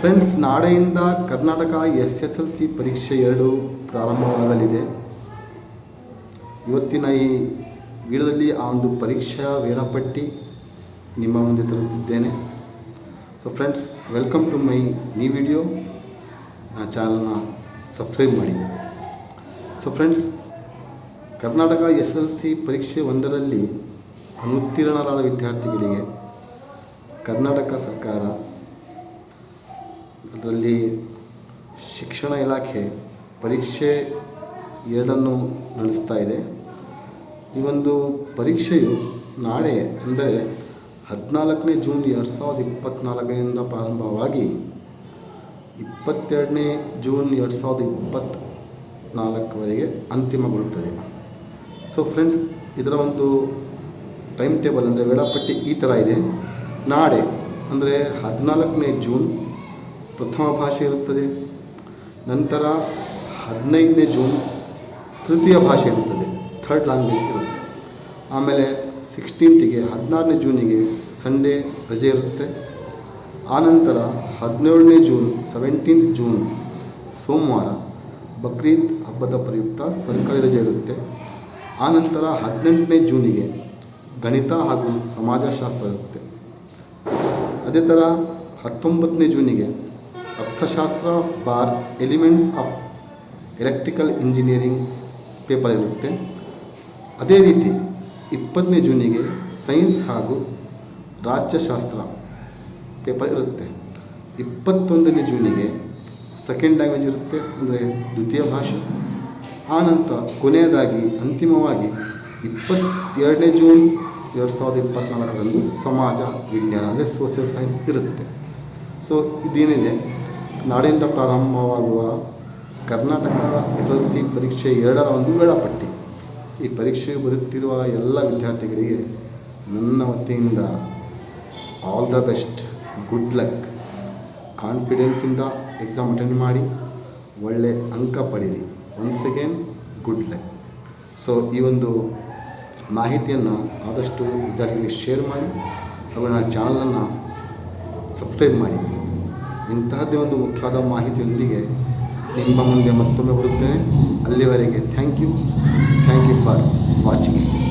Friends ನಾಳೆಯಿಂದ Karnataka S S L C ಪರೀಕ್ಷೆ ಎರಡು ಪ್ರಾರಂಭವಾಗಲಿದೆ. ಇವತ್ತಿನ ಈ ವಿಡಿಯೋದಲ್ಲಿ ಆ ಒಂದು ಪರೀಕ್ಷಾ ವೇಳಾಪಟ್ಟಿ ನಿಮ್ಮ ಮುಂದೆ ತರುತ್ತಿದ್ದೇನೆ. So friends welcome to my new video ಆ ಚಾನಲ್ನ ಸಬ್ಸ್ಕ್ರೈಬ್ ಮಾಡಿ. So friends Karnataka S L C ಪರೀಕ್ಷೆ ಒಂದರಲ್ಲಿ ಅನುತ್ತೀರ್ಣರಾದ ವಿದ್ಯಾರ್ಥಿಗಳಿಗೆ ಕರ್ನಾಟಕ ಸರ್ಕಾರ ಅದರಲ್ಲಿ ಶಿಕ್ಷಣ ಇಲಾಖೆ ಪರೀಕ್ಷೆ ಎರಡನ್ನು ನಡೆಸ್ತಾ ಇದೆ. ಈ ಒಂದು ಪರೀಕ್ಷೆಯು ನಾಳೆ ಅಂದರೆ ಹದಿನಾಲ್ಕನೇ ಜೂನ್ ಎರಡು ಸಾವಿರದ ಇಪ್ಪತ್ತ್ನಾಲ್ಕರಿಂದ ಪ್ರಾರಂಭವಾಗಿ ಇಪ್ಪತ್ತೆರಡನೇ ಜೂನ್ ಎರಡು ಸಾವಿರದ ಇಪ್ಪತ್ತ್ನಾಲ್ಕವರೆಗೆ ಅಂತಿಮಗೊಳ್ಳುತ್ತದೆ. ಸೊ ಫ್ರೆಂಡ್ಸ್ ಇದರ ಒಂದು ಟೈಮ್ ಟೇಬಲ್ ಅಂದರೆ ವೇಳಾಪಟ್ಟಿ ಈ ಥರ ಇದೆ. ನಾಳೆ ಅಂದರೆ ಹದಿನಾಲ್ಕನೇ ಜೂನ್ ಪ್ರಥಮ ಭಾಷೆ ಇರುತ್ತದೆ. ನಂತರ ಹದಿನೈದನೇ ಜೂನ್ ತೃತೀಯ ಭಾಷೆ ಇರುತ್ತದೆ. ಥರ್ಡ್ ಲ್ಯಾಂಗ್ವೇಜ್ ಇರುತ್ತೆ. ಆಮೇಲೆ ಸಿಕ್ಸ್ಟೀನ್ತಿಗೆ ಹದಿನಾರನೇ ಜೂನಿಗೆ ಸಂಡೇ ರಜೆ ಇರುತ್ತೆ. ಆನಂತರ ಹದಿನೇಳನೇ ಜೂನ್ ಸೆವೆಂಟೀನ್ತ್ ಜೂನ್ ಸೋಮವಾರ ಬಕ್ರೀದ್ ಹಬ್ಬದ ಪ್ರಯುಕ್ತ ಸರ್ಕಾರಿ ರಜೆ ಇರುತ್ತೆ. ಆನಂತರ ಹದಿನೆಂಟನೇ ಜೂನಿಗೆ ಗಣಿತ ಹಾಗೂ ಸಮಾಜಶಾಸ್ತ್ರ ಇರುತ್ತೆ. ಅದೇ ಥರ ಹತ್ತೊಂಬತ್ತನೇ ಜೂನಿಗೆ ಅರ್ಥಶಾಸ್ತ್ರ bar elements of electrical engineering paper ಇರುತ್ತೆ. ಅದೇ ರೀತಿ ಇಪ್ಪತ್ತನೇ ಜೂನಿಗೆ ಸೈನ್ಸ್ ಹಾಗೂ ರಾಜ್ಯಶಾಸ್ತ್ರ ಪೇಪರ್ ಇರುತ್ತೆ. ಇಪ್ಪತ್ತೊಂದನೇ ಜೂನಿಗೆ ಸೆಕೆಂಡ್ ಲ್ಯಾಂಗ್ವೇಜ್ ಇರುತ್ತೆ, ಅಂದರೆ ದ್ವಿತೀಯ ಭಾಷೆ. ಆನಂತರ ಕೊನೆಯದಾಗಿ ಅಂತಿಮವಾಗಿ ಇಪ್ಪತ್ತೆರಡನೇ ಜೂನ್ ಎರಡು ಸಾವಿರದ ಇಪ್ಪತ್ತ್ನಾಲ್ಕರಂದು ಸಮಾಜ, ವಿಜ್ಞಾನ, ಅಂದರೆ ಸೋಷಿಯಲ್ ಸೈನ್ಸ್ ಇರುತ್ತೆ. ಸೊ ಇದೇನಿದೆ? ನಾಳೆಯಿಂದ ಪ್ರಾರಂಭವಾಗುವ ಕರ್ನಾಟಕ ಎಸ್ ಎಲ್ ಸಿ ಪರೀಕ್ಷೆ ಎರಡರ ಒಂದು ವೇಳಾಪಟ್ಟಿ. ಈ ಪರೀಕ್ಷೆ ಬರುತ್ತಿರುವ ಎಲ್ಲ ವಿದ್ಯಾರ್ಥಿಗಳಿಗೆ ನನ್ನ ವತಿಯಿಂದ all the best good luck ಕಾನ್ಫಿಡೆನ್ಸಿಂದ exam attend ಮಾಡಿ. ಒಳ್ಳೆ ಅಂಕ ಪಡೀರಿ. Once again good luck so ಈ ಒಂದು ಮಾಹಿತಿಯನ್ನು ಆದಷ್ಟು ವಿದ್ಯಾರ್ಥಿಗಳಿಗೆ ಶೇರ್ ಮಾಡಿ. ಹಾಗೂ ನನ್ನ ಚಾನಲನ್ನು ಸಬ್ಸ್ಕ್ರೈಬ್ ಮಾಡಿ. ಇಂತಹದ್ದೇ ಒಂದು ಮುಖ್ಯವಾದ ಮಾಹಿತಿಯೊಂದಿಗೆ ನಿಮ್ಮ ಮುಂದೆ ಮತ್ತೊಮ್ಮೆ ಬರುತ್ತೇನೆ. ಅಲ್ಲಿವರೆಗೆ thank you thank you for watching